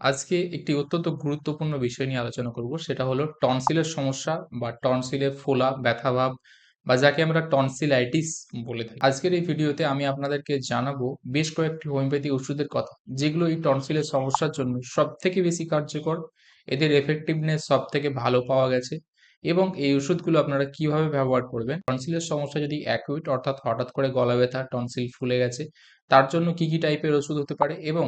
আজকে একটি অত্যন্ত গুরুত্বপূর্ণ বিষয় নিয়ে আলোচনা করব। সেটা হলো টনসিলের সমস্যা বা টনসিলে ফোলা, ব্যথাভাব বা যাকে আমরা টনসিলাইটিস বলে থাকি। আজকের এই ভিডিওতে আমি আপনাদেরকে জানাব বেশ কয়েকটি হোমিওপ্যাথি ওষুধের কথা, যেগুলো এই টনসিলের সমস্যার জন্য সবথেকে বেশি কার্যকর, এদের এফেক্টিভনেস সবথেকে ভালো পাওয়া গেছে এবং এই ওষুধগুলো আপনারা কীভাবে ব্যবহার করবেন। টনসিলের সমস্যা যদি অ্যাকুইট অর্থাৎ হঠাৎ করে গলা ব্যথা, টনসিল ফুলে গেছে, তার জন্য কি, কি টাইপের ওষুধ হতে পারে এবং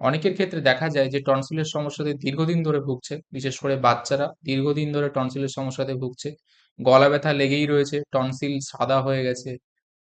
অনেকের ক্ষেত্রে দেখা যায় যে টনসিলের সমস্যাতে দীর্ঘদিন ধরে ভুগছে, বিশেষ করে বাচ্চারা দীর্ঘদিন ধরে টনসিলের সমস্যাতে ভুগছে। গলা ব্যথা লেগেই রয়েছে, টনসিল সাদা হয়ে গেছে,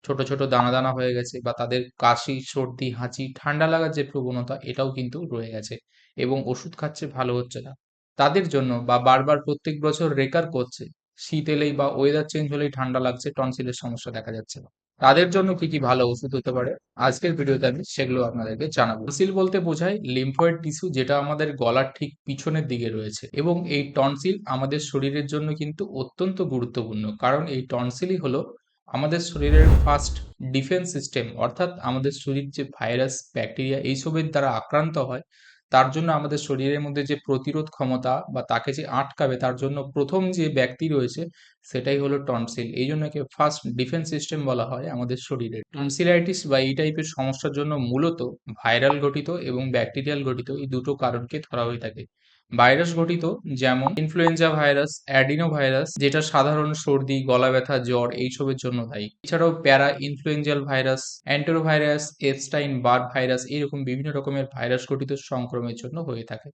ছোট ছোট দানা দানা হয়ে গেছে বা তাদের কাশি, সর্দি, হাঁচি, ঠান্ডা লাগার যে প্রবণতা এটাও কিন্তু রয়ে গেছে এবং ওষুধ খাচ্ছে ভালো হচ্ছে না। তাদের জন্য বা বারবার প্রত্যেক বছর রেকার করছে, শীত এলেই বা ওয়েদার চেঞ্জ হলেই ঠান্ডা লাগছে, টনসিলের সমস্যা দেখা যাচ্ছে তাদের জন্য কি কি ভালো ওষুধ হতে পারে? আজকের ভিডিওতে আমি সেগুলো আপনাদেরকে জানাব। টনসিল বলতে বোঝায় লিম্ফয়েড টিস্যু যেটা আমাদের গলার ঠিক পিছনের দিকে রয়েছে এবং এই টনসিল আমাদের শরীরের জন্য কিন্তু অত্যন্ত গুরুত্বপূর্ণ। কারণ এই টনসিলই হলো আমাদের শরীরের ফার্স্ট ডিফেন্স সিস্টেম অর্থাৎ আমাদের শরীর যে ভাইরাস ব্যাকটেরিয়া এইসবের দ্বারা আক্রান্ত হয় তার জন্য আমাদের শরীরের মধ্যে যে প্রতিরোধ ক্ষমতা বা তাকে যে আটকাবে, তার জন্য প্রথম যে ব্যক্তি রয়েছে সেটাই হলো টনসিল এই জন্য একে ফার্স্ট ডিফেন্স সিস্টেম বলা হয় আমাদের শরীরে। টনসিলাইটিস বা এই টাইপের সমস্যার জন্য মূলত ভাইরাল ঘটিত এবং ব্যাকটেরিয়াল ঘটিত এই দুটো কারণকে ধরা হয়ে থাকে। ভাইরাস ঘটিত যেমন ইনফ্লুয়েঞ্জা ভাইরাস অ্যাডিনো ভাইরাস যেটা সাধারণ সর্দি, গলা ব্যথা, জ্বর এইসবের জন্য দায়ী। এছাড়াও para influenzal virus enterovirus Epstein Barr virus এরকম বিভিন্ন রকমের ভাইরাস ঘটিত সংক্রমের জন্য হয়ে থাকে।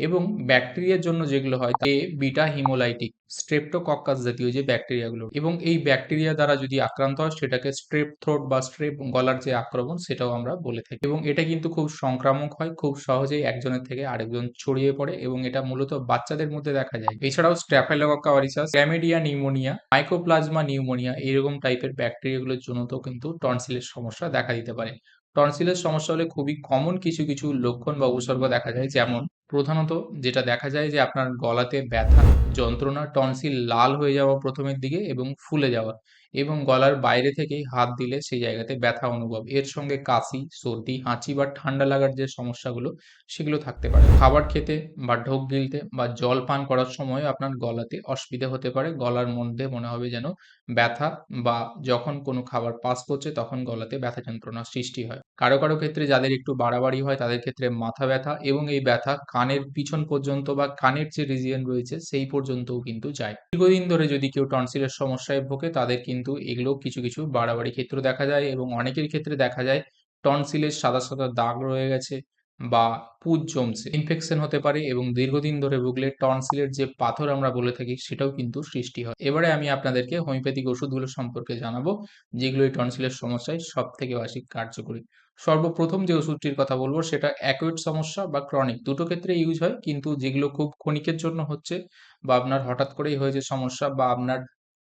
এবং ব্যাকটেরিয়ার জন্য যেগুলো হয় তে বিটা হিমোলাইটিক, স্ট্রেপ্টোকক্কাস জাতীয় যে ব্যাকটেরিয়াগুলো। এবং এই ব্যাকটেরিয়া দ্বারা যদি আক্রান্ত হয়, সেটাকে স্ট্রেপ থ্রোট বা স্ট্রেপ গলার যে আক্রমণ, সেটাও আমরা বলে থাকি। এবং এটা কিন্তু খুব সংক্রামক হয়, খুব সহজেই একজনের থেকে আরেকজন ছড়িয়ে পড়ে এবং এটা মূলত বাচ্চাদের মধ্যে দেখা যায়। এছাড়াও staphylococcus aureus chlamydia pneumoniae mycoplasma pneumoniae এরকম টাইপের ব্যাকটেরিয়াগুলোর জন্য তো কিন্তু টনসিলের সমস্যা দেখা দিতে পারে। টনসিলের সমস্যা হলে খুবই কমন কিছু কিছু লক্ষণ বা উপসর্গ দেখা যায়, যেমন প্রধানত যেটা দেখা যায় যে আপনার গলাতে ব্যথা, যন্ত্রণা, টনসিল লাল হয়ে যাওয়া প্রথমের দিকে এবং ফুলে যাওয়া। এবং গলার বাইরে থেকেই হাত দিলে সেই জায়গাতে ব্যথা অনুভব। এর সঙ্গে কাশি, সর্দি, হাঁচি বা ঠান্ডা লাগার যে সমস্যাগুলো, সেগুলো থাকতে পারে। খাবার খেতে বা ঢোক গিলতে বা জল পান করার সময় আপনার গলাতে অসুবিধা হতে পারে। গলার মধ্যে মনে হবে যেন ব্যথা বা যখন কোনো খাবার পাস করছে, তখন গলাতে ব্যথা যন্ত্রণার সৃষ্টি হয়। কারও কারও ক্ষেত্রে যাদের একটু বাড়াবাড়ি হয়, তাদের ক্ষেত্রে মাথা ব্যথা এবং এই ব্যথা কানের পিছন পর্যন্ত বা কানের যে রিজিয়ন রয়েছে, সেই পর্যন্তও কিন্তু যায়। দীর্ঘদিন ধরে যদি কেউ টনসিলের সমস্যায় ভোগে, তাদের কিন্তু এগুলো কিছু কিছু বাড়াবাড়ি ক্ষেত্র দেখা যায় এবং অনেকের ক্ষেত্রে দেখা যায় টনসিলের সাদা সাদা দাগ রয়ে গেছে বা পুজ জমছে। ইনফেকশন হতে পারে এবং দীর্ঘদিন ধরে ভুগলে টনসিলের যে পাথর আমরা বলে থাকি সেটাও কিন্তু সৃষ্টি হয়। এবারে আমি আপনাদেরকে হোমিওপ্যাথিক ওষুধগুলো সম্পর্কে জানাব যেগুলো এই টনসিলের সমস্যায় সব থেকে বেশি কার্যকরী। সর্বপ্রথম যে ওষুধটির কথা বলব সেটা অ্যাকুইট সমস্যা বা ক্রনিক দুটো ক্ষেত্রে ইউজ হয় কিন্তু যেগুলো খুব ক্ষণিকের জন্য হচ্ছে বা আপনার হঠাৎ করেই হয়েছে সমস্যা বা আপনার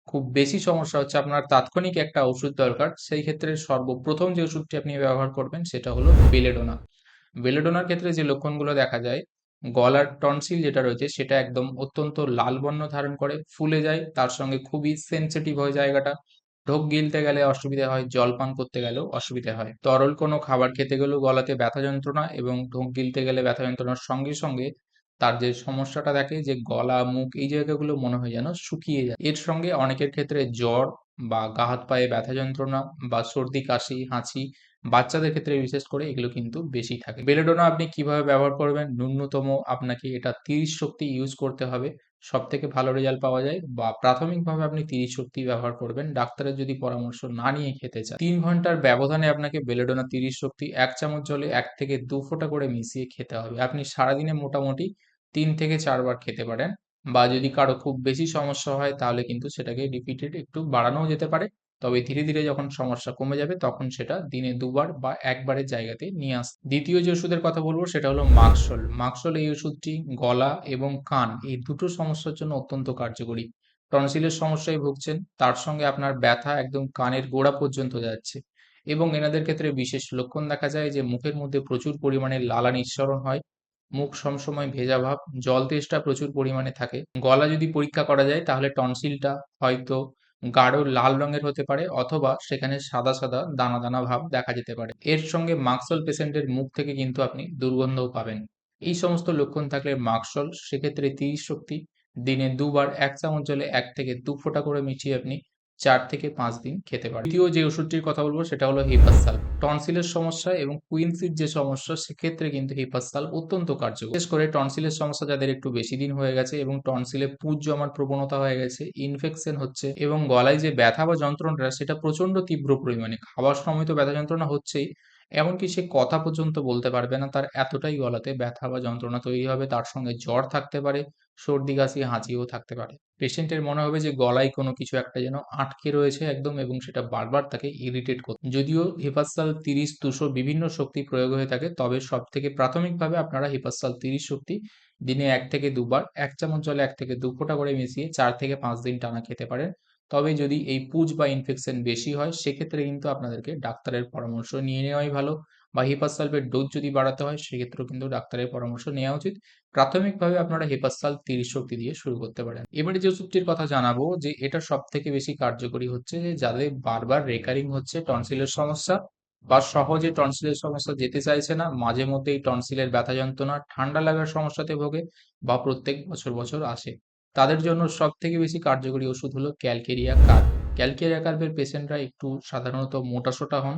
খুব বেশি সমস্যা হচ্ছে আপনার তাৎক্ষণিক একটা ওষুধ দরকার। সেই ক্ষেত্রে সর্বপ্রথম যে ওষুধটি আপনি ব্যবহার করবেন সেটা হলো বেলেডোনা। বেলেডোনার ক্ষেত্রে যে লক্ষণগুলো দেখা যায়, গলার টনসিল যেটা রয়েছে সেটা একদম অত্যন্ত লাল বর্ণ ধারণ করে, ফুলে যায়, তার সঙ্গে খুবই সেন্সিটিভ হয় জায়গাটা। ঢোক গিলতে গেলে অসুবিধা হয়, জল পান করতে গেলেও অসুবিধা হয়। তরল কোনো খাবার খেতে গেলেও গলাতে ব্যথা যন্ত্রণা এবং ঢোক গিলতে গেলে ব্যথা যন্ত্রণার সঙ্গে সঙ্গে তার যে সমস্যাটা দেখে যে গলা, মুখ এই জায়গাগুলো মনে হয় যেন শুকিয়ে যায়। এর সঙ্গে অনেকের ক্ষেত্রে জ্বর বা গা হাত পায়ে ব্যথা যন্ত্রণা বা সর্দি, কাশি, হাঁচি বাচ্চাদের ক্ষেত্রে বিশেষ করে এগুলো কিন্তু বেশি থাকে। বেলেডোনা আপনি কীভাবে ব্যবহার করবেন? ন্যূনতম আপনাকে এটা তিরিশ শক্তি ইউজ করতে হবে। সব থেকে ভালো রেজাল্ট পাওয়া যায় বা প্রাথমিকভাবে আপনি তিরিশ শক্তি ব্যবহার করবেন। ডাক্তারের যদি পরামর্শ না নিয়ে খেতে চান। তিন ঘণ্টার ব্যবধানে আপনাকে বেলেডোনা তিরিশ শক্তি এক চামচ জলে এক থেকে দু ফোঁটা করে মিশিয়ে খেতে হবে। আপনি সারাদিনে মোটামুটি তিন থেকে চারবার খেতে পারেন বা যদি কারও খুব বেশি সমস্যা হয় তাহলে কিন্তু সেটাকে রিপিটেড একটু বাড়ানোও যেতে পারে। তবে ধীরে ধীরে যখন সমস্যা কমে যাবে তখন সেটা দিনে দুবার বা একবারের জায়গাতে নিয়ে আস দ্বিতীয় যে ওষুধের কথা বলব সেটা হলো মাক্সল। মাক্সল এই ওষুধটি গলা এবং কান এই দুটো সমস্যার জন্য অত্যন্ত কার্যকরী। টনসিলের সমস্যায় ভুগছেন, তার সঙ্গে আপনার ব্যথা একদম কানের গোড়া পর্যন্ত যাচ্ছে এবং এনাদের ক্ষেত্রে বিশেষ লক্ষণ দেখা যায় যে মুখের মধ্যে প্রচুর পরিমাণে লালা নিঃসরণ হয় মুখ সবসময় ভেজা ভাব, জল তেষ্টা প্রচুর পরিমাণে থাকে। গলা যদি পরীক্ষা করা যায়, তাহলে টনসিলটা হয়তো গাঢ় লাল রঙের হতে পারে, অথবা সেখানে সাদা সাদা দানা দানা ভাব দেখা যেতে পারে। এর সঙ্গে মাক্সল পেশেন্টের মুখ থেকে কিন্তু আপনি দুর্গন্ধও পাবেন। এই সমস্ত লক্ষণ থাকলে মাকসল, সেক্ষেত্রে তিরিশ শক্তি, দিনে দুবার এক চামচ জলে এক থেকে দু ফোঁটা করে মিশিয়ে আপনি চার থেকে পাঁচ দিন খেতে পারে। দ্বিতীয় যে ওষুধটির কথা বলব, সেটা হলো হিপাসাল টনসিলের সমস্যা এবং কুইন্সির যে সমস্যা, সেক্ষেত্রে কিন্তু হিপাসাল অত্যন্ত কার্যকর। বিশেষ করে টনসিলের সমস্যা যাদের একটু বেশি দিন হয়ে গেছে এবং টনসিলে পুজ জমার প্রবণতা হয়ে গেছে ইনফেকশন হচ্ছে এবং গলায় যে ব্যথা বা যন্ত্রণাটা, সেটা প্রচণ্ড তীব্র পরিমাণে। খাবার সময় তো ব্যথা যন্ত্রণা হচ্ছেই এমনকি সে কথা পর্যন্ত বলতে পারবে না। তার এতটাই গলাতে ব্যথা বা যন্ত্রণা তৈরি হবে, তার সঙ্গে জ্বর থাকতে পারে, সর্দি, কাশি, হাঁচিও থাকতে পারে। পেশেন্টের মনে হবে যে গলায় কোনো কিছু একটা যেন আটকে রয়েছে একদম এবং সেটা বারবার তাকে ইরিটেট করছে যদিও হিপাসাল তিরিশ, দুশো বিভিন্ন শক্তি প্রয়োগ হয়ে থাকে, তবে সব থেকে প্রাথমিকভাবে আপনারা হিপাসাল তিরিশ শক্তি দিনে এক থেকে দুবার, এক চামচ জলে এক থেকে দু ফোঁটা করে মিশিয়ে চার থেকে পাঁচ দিন টানা খেতে পারেন। তবে যদি এই পুজ বা ইনফেকশন বেশি হয়, সেক্ষেত্রে কিন্তু আপনাদেরকে ডাক্তারের পরামর্শ নিয়ে নেওয়াই ভালো। বা হিপাসালভের ডোজ যদি বাড়াতে হয়, সেক্ষেত্রেও কিন্তু ডাক্তারের পরামর্শ নেওয়া উচিত। প্রাথমিকভাবে আপনারা হেপাসাল তিরিশ শক্তি দিয়ে শুরু করতে পারেন। এবারে যে ওষুধটির কথা জানাব যে, এটা সব থেকে বেশি কার্যকরী হচ্ছে যে, যাদের বারবার রেকারিং হচ্ছে টনসিলের সমস্যা বা সহজে টনসিলের সমস্যা যেতে চাইছে না মাঝে মধ্যেই টনসিলের ব্যথা যন্ত্রণা, ঠান্ডা লাগার সমস্যাতে ভোগে বা প্রত্যেক বছর বছর আসে। তাদের জন্য সব থেকে বেশি কার্যকরী ওষুধ হলো ক্যালকেরিয়া কার্ভ ক্যালকেরিয়া কার্ভের পেশেন্টরা একটু সাধারণত মোটাসোটা হন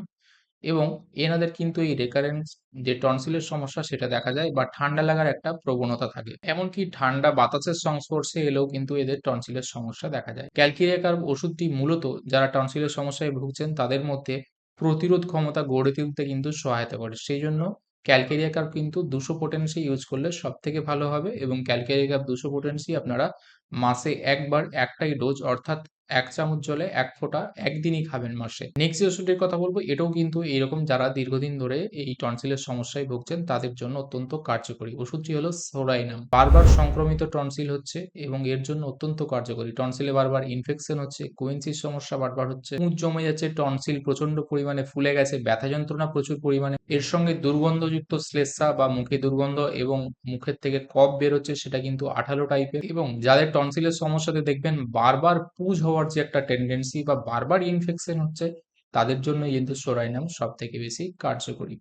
এবং এনাদের কিন্তু এই রেকারেন্স যে টনসিলের সমস্যা সেটা দেখা যায় বা ঠান্ডা লাগার একটা প্রবণতা থাকে। এমনকি ঠান্ডা বাতাসের সংস্পর্শে এলেও কিন্তু এদের টনসিলের সমস্যা দেখা যায়। ক্যালকিরিয়াকার ওষুধটি মূলত যারা টনসিলের সমস্যায় ভুগছেন তাদের মধ্যে প্রতিরোধ ক্ষমতা গড়ে তুলতে কিন্তু সহায়তা করে। সেই জন্য ক্যালকেরিয়া কাপ কিন্তু দুশো পোটেন্সি ইউজ করলে সব থেকে ভালো হবে এবং ক্যালকেরিয়া কাপ দুশো পোটেন্সি আপনারা মাসে একবার একটাই ডোজ অর্থাৎ এক চামচ জলে এক ফোঁটা একদিনই খাবেন মাসে। নেক্সট যে ওষুধটির কথা বলব, এটাও কিন্তু এইরকম যারা দীর্ঘদিন ধরে এই টনসিলের সমস্যায় ভুগছেন, তাদের জন্য অত্যন্ত কার্যকরী। ওষুধটি হলো সোরাইনাম। বারবার সংক্রমিত টনসিল হচ্ছে এবং এর জন্য অত্যন্ত কার্যকরী। টনসিলে বারবার ইনফেকশন হচ্ছে কুইন্সির সমস্যা বারবার হচ্ছে, মুখ জমে যাচ্ছে, টনসিল প্রচণ্ড পরিমাণে ফুলে গেছে, ব্যথা যন্ত্রণা প্রচুর পরিমাণে। এর সঙ্গে দুর্গন্ধযুক্ত শ্লেষা বা মুখে দুর্গন্ধ এবং মুখের থেকে কফ বেরোচ্ছে, সেটা কিন্তু আঠালো টাইপের এবং যাদের টনসিলের সমস্যাতে দেখবেন, বারবার পুজ হওয়ার যে একটা টেন্ডেন্সি বা বারবার ইনফেকশন হচ্ছে, তাদের জন্য কিন্তু সোরাইনাম সব থেকে বেশি কার্যকরী।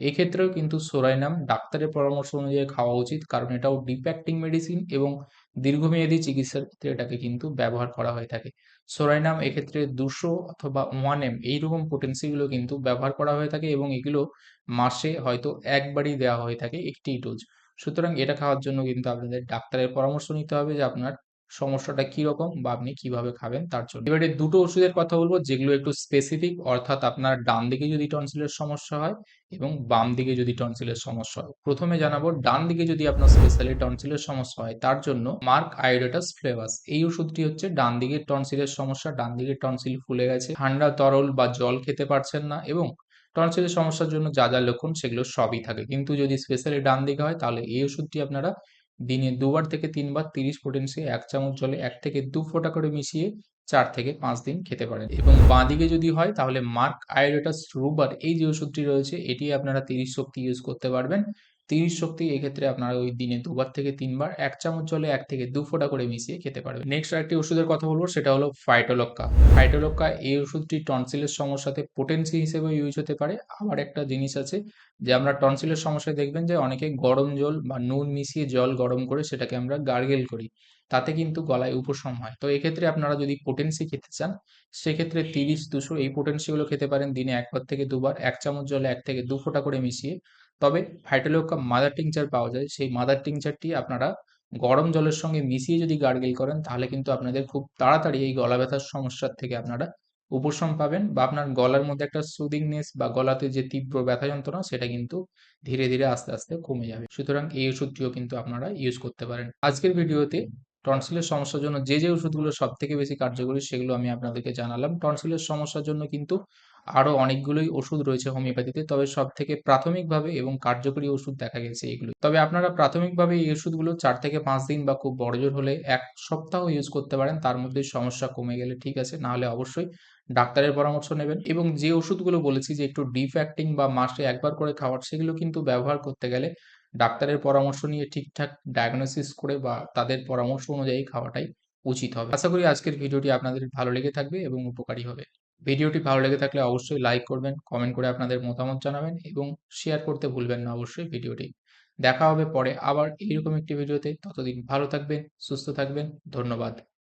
এক্ষেত্রেও কিন্তু সোরাইনাম ডাক্তারের পরামর্শ অনুযায়ী খাওয়া উচিত, কারণ এটাও ডিপ অ্যাক্টিং মেডিসিন এবং দীর্ঘমেয়াদী চিকিৎসার ক্ষেত্রে এটাকে কিন্তু ব্যবহার করা হয়ে থাকে। সোরাইনাম এক্ষেত্রে দুশো অথবা ওয়ান এম এইরকম পোটেন্সিগুলো কিন্তু ব্যবহার করা হয়ে থাকে এবং এগুলো মাসে হয়তো একবারই দেওয়া হয়ে থাকে একটি ডোজ সুতরাং এটা খাওয়ার জন্য কিন্তু আপনাদের ডাক্তারের পরামর্শ নিতে হবে যে আপনার সমস্যাটা কীরকম বা আপনি কীভাবে খাবেন তার জন্য। এবারে দুটো ওষুধের কথা বলব, যেগুলো একটু স্পেসিফিক অর্থাৎ আপনার ডান দিকে যদি টনসিলের সমস্যা হয় এবং বাম দিকে যদি টনসিলের সমস্যা হয়। প্রথমে জানাব, ডান দিকে যদি আপনার স্পেশালি টনসিলের সমস্যা হয় তার জন্য মার্ক আয়োডেটাস ফ্লেভাস এই ওষুধটি হচ্ছে ডান দিকের টনসিলের সমস্যা, ডান দিকের টনসিল ফুলে গেছে। ঠান্ডা, তরল বা জল খেতে পারছেন না এবং টনসিলের সমস্যার জন্য যা যা লক্ষণ সেগুলো সবই থাকে। কিন্তু যদি স্পেশালি ডান দিকে হয় তাহলে এই ওষুধটি আপনারা দিনে দুবার থেকে তিনবার তিরিশ পোটেন্সি এক চামচ জলে এক থেকে দু ফোঁটা করে মিশিয়ে চার থেকে পাঁচ দিন খেতে পারেন। এবং বাঁ দিকে যদি হয়, তাহলে মার্ক আয়োডেটাস রুবার এই যে ওষুধটি রয়েছে এটি আপনারা তিরিশ শক্তি ইউজ করতে পারবেন। তিরিশ শক্তি এক্ষেত্রে আপনারা ওই দিনে দুবার থেকে তিনবার এক চামচ জলে এক থেকে দু ফোঁটা করে মিশিয়ে খেতে পারবেন। নেক্সট আরেকটি ওষুধের কথা বলব, সেটা হলো ফাইটোলক্কা ফাইটোলক্কা এই ওষুধটি টনসিলের সমস্যাতে পোটেন্সি হিসেবে ইউজ হতে পারে। আবার একটা জিনিস আছে যে আমরা টনসিলের সমস্যায় দেখবেন যে অনেকে গরম জল বা নুন মিশিয়ে জল গরম করে সেটাকে আমরা গার্গেল করি। তাতে কিন্তু গলায় উপশম হয়। তো এক্ষেত্রে আপনারা যদি পোটেন্সি খেতে চান, সেক্ষেত্রে তিরিশ দুশো এই পোটেন্সিগুলো খেতে পারেন। দিনে একবার থেকে দুবার এক চামচ জলে এক থেকে দু ফোঁটা করে মিশিয়ে তবে ফাইটোলোকা মাদার টিংচার পাওয়া যায়। সেই মাদার টিংচারটি আপনারা গরম জলের সঙ্গে মিশিয়ে যদি গার্গেল করেন, তাহলে কিন্তু আপনাদের খুব তাড়াতাড়ি এই গলা ব্যথার সমস্যার থেকে আপনারা উপশম পাবেন বা আপনার গলার মধ্যে একটা সুদিংনেস বা গলাতে যে তীব্র ব্যথা যন্ত্রণা, সেটা কিন্তু ধীরে ধীরে আস্তে আস্তে কমে যাবে। সুতরাং এই ওষুধটিও কিন্তু আপনারা ইউজ করতে পারেন। আজকের ভিডিওতে টনসিলের সমস্যার জন্য যে যে ওষুধগুলো সব থেকে বেশি কার্যকরী, সেগুলো আমি আপনাদেরকে জানালাম। টনসিলের সমস্যার জন্য কিন্তু আরও অনেকগুলোই ওষুধ রয়েছে হোমিওপ্যাথিতে, তবে সব থেকে প্রাথমিকভাবে এবং কার্যকরী ওষুধ দেখা গেছে এগুলো তবে আপনারা প্রাথমিকভাবে এই ওষুধগুলো চার থেকে পাঁচ দিন বা খুব বড়জোর হলে এক সপ্তাহ ইউজ করতে পারেন, তার মধ্যে সমস্যা কমে গেলে ঠিক আছে, না হলে অবশ্যই ডাক্তারের পরামর্শ নেবেন। এবং যে ওষুধগুলো বলেছি যে একটু ডিপ অ্যাক্টিং বা মাসে একবার করে খাওয়ার, সেগুলো কিন্তু ব্যবহার করতে গেলে ডাক্তারের পরামর্শ নিয়ে ঠিকঠাক ডায়াগনোসিস করে বা তাদের পরামর্শ অনুযায়ী খাওয়াটাই উচিত হবে। আশা করি আজকের ভিডিওটি আপনাদের ভালো লেগে থাকবে এবং উপকারী হবে। ভিডিওটি ভালো লেগে থাকলে অবশ্যই লাইক করবেন কমেন্ট করে আপনাদের মতামত জানাবেন এবং শেয়ার করতে ভুলবেন না অবশ্যই ভিডিওটি। দেখা হবে পরে আবার এইরকম একটি ভিডিওতে। ততদিন ভালো থাকবেন, সুস্থ থাকবেন, ধন্যবাদ।